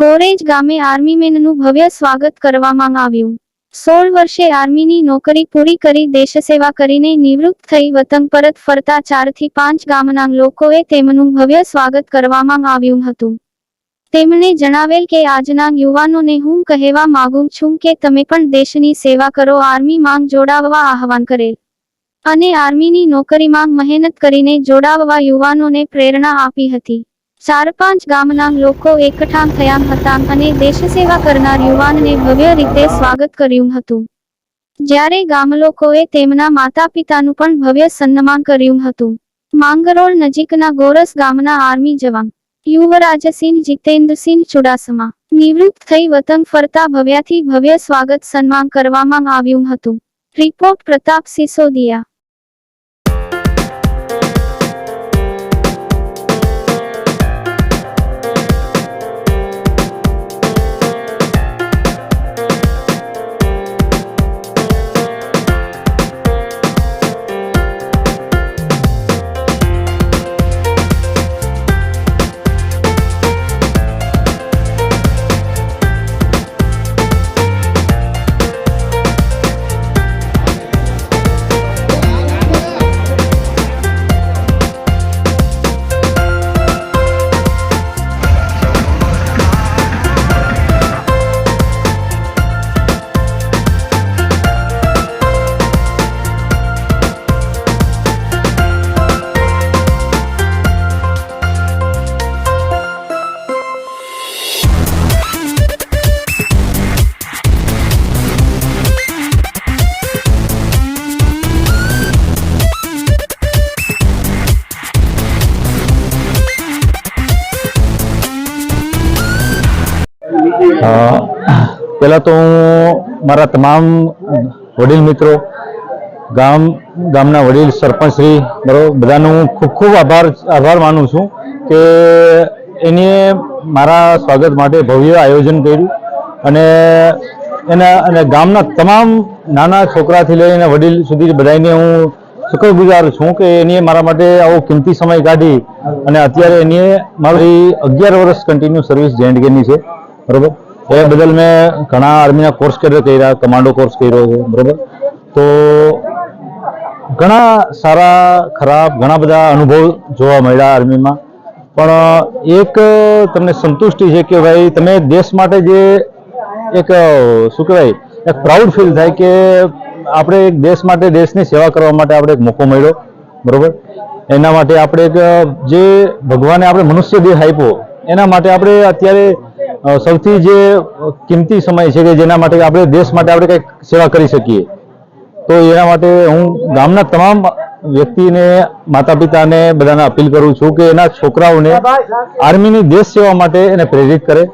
ગોરેજ ગામે આર્મીમેનનું ભવ્ય સ્વાગત કરવામાં આવ્યું. સોળ વર્ષે આર્મીની નોકરી પૂરી કરી દેશસેવા કરીને નિવૃત્ત થઈ વતન પરત ફરતા ચારથી પાંચ ગામના લોકોએ તેમનું ભવ્ય સ્વાગત કરવામાં આવ્યું હતું. તેમણે જણાવેલ કે આજના યુવાનોને હું કહેવા માંગુ છું કે તમે પણ દેશની સેવા કરો, આર્મી માંગ જોડાવવા આહવાન કરેલ. અને આર્મીની નોકરીમાં મહેનત કરીને જોડાવવા યુવાનોને પ્રેરણા આપી હતી. ચાર પાંચ ગામના લોકો એકઠા થયા હતા અને દેશ સેવા કરનાર યુવાનને ભવ્ય રીતે સ્વાગત કર્યું હતું. જ્યારે ગામલોકોએ તેમના માતા પિતાનું પણ ભવ્ય સન્માન કર્યું હતું. માંગરોળ નજીકના ગોરસ ગામના આર્મી જવાન યુવરાજસિંહ જીતેન્દ્રસિંહ ચુડાસમા નિવૃત્ત થઈ વતન ફરતા ભવ્યાથી ભવ્ય સ્વાગત સન્માન કરવામાં આવ્યું હતું. રિપોર્ટ પ્રતાપ સિસોદિયા. પહેલા તો હું મારા તમામ વડીલ મિત્રો, ગામ, ગામના વડીલ સરપંચશ્રી બરોબર, બધાનો હું ખૂબ ખૂબ આભાર આભાર માનું છું કે એને મારા સ્વાગત માટે ભવ્ય આયોજન કર્યું અને એના, અને ગામના તમામ નાના છોકરાથી લઈને વડીલ સુધી બધાને હું શુક્રગુજાર છું કે એની મારા માટે આવો કિંમતી સમય કાઢી અને અત્યારે એની મારી અગિયાર વર્ષ કન્ટિન્યુ સર્વિસ જેન્ડગેની છે. બરોબર? એ બદલ મેં ઘણા આર્મીના કોર્સ કર્યા કમાન્ડો કોર્સ કર્યો છે બરોબર? તો ઘણા સારા, ખરાબ, ઘણા બધા અનુભવ જોવા મળ્યા આર્મીમાં. પણ, એક તમને સંતુષ્ટિ છે કે ભાઈ, તમે દેશ માટે જે એક, શું કહેવાય, એક પ્રાઉડ ફીલ થાય કે આપણે એક દેશ માટે, દેશની સેવા કરવા માટે આપણે એક મોકો મળ્યો, બરોબર? એના માટે આપણે એક, જે ભગવાને આપણે મનુષ્ય દેહ આપ્યો, એના માટે આપણે અત્યારે સૌથી જે કિંમતી સમય છે કે જેના માટે આપણે દેશ માટે આપણે કંઈક સેવા કરી શકીએ તો એના માટે હું ગામના તમામ વ્યક્તિને માતા પિતાને બધાને અપીલ કરું છું કે એના છોકરાઓને આર્મીની દેશ સેવા માટે એને પ્રેરિત કરે.